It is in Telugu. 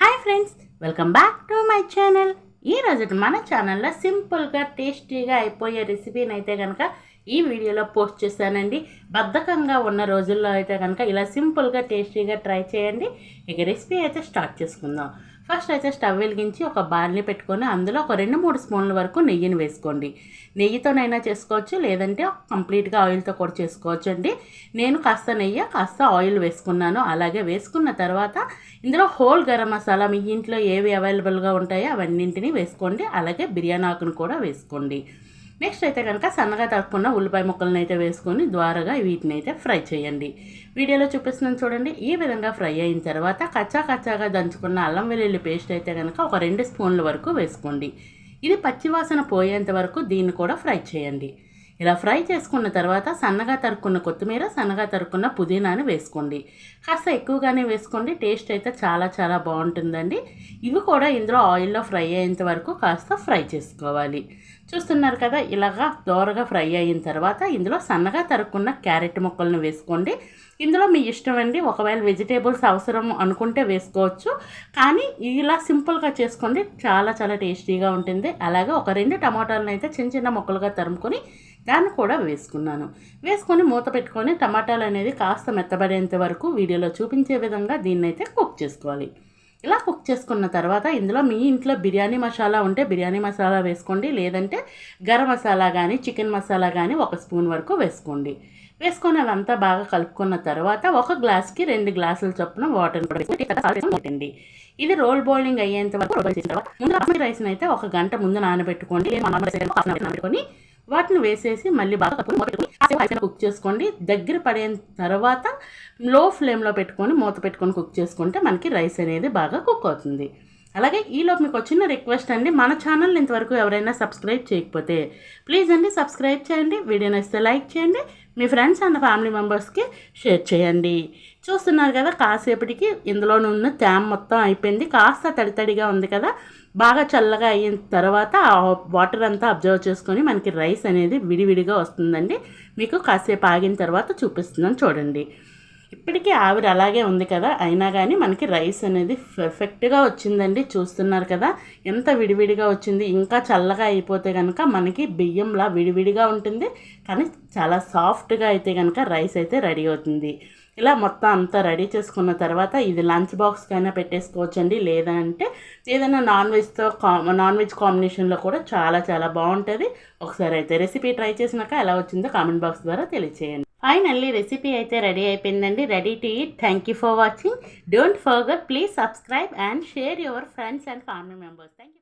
Hi friends welcome back to my channel. ఈ రోజు మన ఛానల్లో సింపుల్గా టేస్టీగా అయిపోయే రెసిపీని అయితే కనుక ఈ వీడియోలో పోస్ట్ చేశానండి. బద్ధకంగా ఉన్న రోజుల్లో అయితే కనుక ఇలా సింపుల్గా టేస్టీగా ట్రై చేయండి. ఇక రెసిపీ అయితే స్టార్ట్ చేసుకుందాం. ఫస్ట్ అయితే స్టవ్ వెలిగించి ఒక బార్ని పెట్టుకొని అందులో ఒక రెండు మూడు స్పూన్ల వరకు నెయ్యిని వేసుకోండి. నెయ్యితోనైనా చేసుకోవచ్చు లేదంటే కంప్లీట్గా ఆయిల్తో కూడా చేసుకోవచ్చు అండి. నేను కాస్త నెయ్యి కాస్త ఆయిల్ వేసుకున్నాను. అలాగే వేసుకున్న తర్వాత ఇందులో హోల్ గరం మసాలా మీ ఇంట్లో ఏవి అవైలబుల్గా ఉంటాయో అవన్నింటినీ వేసుకోండి. అలాగే బిర్యానీ ఆకును కూడా వేసుకోండి. నెక్స్ట్ అయితే కనుక సన్నగా తరుక్కున్న ఉల్లిపాయ ముక్కలను అయితే వేసుకొని ద్వారగా వీటిని అయితే ఫ్రై చేయండి. వీడియోలో చూపిస్తున్నాను చూడండి. ఈ విధంగా ఫ్రై అయిన తర్వాత కచ్చా కచ్చాగా దంచుకున్న అల్లం వెల్లుల్లి పేస్ట్ అయితే కనుక ఒక రెండు స్పూన్ల వరకు వేసుకోండి. ఇది పచ్చివాసన పోయేంత వరకు దీన్ని కూడా ఫ్రై చేయండి. ఇలా ఫ్రై చేసుకున్న తర్వాత సన్నగా తరుక్కున్న కొత్తిమీర సన్నగా తరుక్కున్న పుదీనాని వేసుకోండి. కాస్త ఎక్కువగానే వేసుకోండి. టేస్ట్ అయితే చాలా చాలా బాగుంటుందండి. ఇవి కూడా ఇందులో ఆయిల్లో ఫ్రై అయ్యేంత వరకు కాస్త ఫ్రై చేసుకోవాలి. చూస్తున్నారు కదా ఇలాగా దోరగా ఫ్రై అయిన తర్వాత ఇందులో సన్నగా తరుక్కున్న క్యారెట్ ముక్కలను వేసుకోండి. ఇందులో మీ ఇష్టం అండి. ఒకవేళ వెజిటేబుల్స్ అవసరం అనుకుంటే వేసుకోవచ్చు. కానీ ఇలా సింపుల్గా చేసుకోండి. చాలా చాలా టేస్టీగా ఉంటుంది. అలాగే ఒక రెండు టమాటాలను అయితే చిన్న చిన్న ముక్కలుగా తరుముకొని దాన్ని కూడా వేసుకున్నాను. వేసుకొని మూత పెట్టుకొని టమాటాలు అనేది కాస్త మెత్తబడేంత వరకు వీడియోలో చూపించే విధంగా దీన్ని అయితే కుక్ చేసుకోవాలి. ఇలా కుక్ చేసుకున్న తర్వాత ఇందులో మీ ఇంట్లో బిర్యానీ మసాలా ఉంటే బిర్యానీ మసాలా వేసుకోండి. లేదంటే గరం మసాలా కానీ చికెన్ మసాలా కానీ ఒక స్పూన్ వరకు వేసుకోండి. వేసుకొని అదంతా బాగా కలుపుకున్న తర్వాత ఒక గ్లాస్కి రెండు గ్లాసుల చొప్పున వాటర్ కూడా పెట్టండి. ఇది రోల్ బౌలింగ్ అయ్యేంత వరకు ముందు రైస్ని అయితే ఒక గంట ముందు నానబెట్టుకోండి. నార్మల్ నానబెట్టుకొని వాటిని వేసేసి మళ్ళీ బాగా కప్పుకొని మూత పెట్టుకొని కాసేపు కుక్ చేసుకోండి. దగ్గర పడిన తర్వాత లో ఫ్లేమ్లో పెట్టుకొని మూత పెట్టుకొని కుక్ చేసుకుంటే మనకి రైస్ అనేది బాగా కుక్ అవుతుంది. అలాగే ఈలోపు మీకు వచ్చిన రిక్వెస్ట్ అండి. మన ఛానల్ ఇంతవరకు ఎవరైనా సబ్స్క్రైబ్ చేయకపోతే ప్లీజ్ అండి సబ్స్క్రైబ్ చేయండి. వీడియో నచ్చితే లైక్ చేయండి. మీ ఫ్రెండ్స్ అండ్ ఫ్యామిలీ మెంబర్స్కి షేర్ చేయండి. చూస్తున్నారు కదా కాసేపటికి ఇందులో ఉన్న తేమ మొత్తం అయిపోయింది. కాస్త తడి తడిగా ఉంది కదా బాగా చల్లగా అయిన తర్వాత ఆ వాటర్ అంతా అబ్జర్వ్ చేసుకొని మనకి రైస్ అనేది విడివిడిగా వస్తుందండి. మీకు కాసేపు ఆగిన తర్వాత చూపిస్తున్నాను చూడండి. ఇప్పటికీ ఆవిరి అలాగే ఉంది కదా. అయినా కానీ మనకి రైస్ అనేది పర్ఫెక్ట్గా వచ్చిందండి. చూస్తున్నారు కదా. ఎంత విడివిడిగా వచ్చింది. ఇంకా చల్లగా అయిపోతే కనుక మనకి బియ్యంలా విడివిడిగా ఉంటుంది. కానీ చాలా సాఫ్ట్గా అయితే కనుక రైస్ అయితే రెడీ అవుతుంది. ఇలా మొత్తం అంతా రెడీ చేసుకున్న తర్వాత ఇది లంచ్ బాక్స్కైనా పెట్టేసుకోవచ్చండి. లేదంటే ఏదైనా నాన్ వెజ్తో కా నాన్ వెజ్ కాంబినేషన్లో కూడా చాలా చాలా బాగుంటుంది. ఒకసారి అయితే రెసిపీ ట్రై చేసినాక ఎలా వచ్చిందో కామెంట్ బాక్స్ ద్వారా తెలియచేయండి. ఫైనల్లీ రెసిపీ అయితే రెడీ అయిపోయిందండి. Ready to eat thank you for watching don't forget please subscribe and share your friends and family members thank you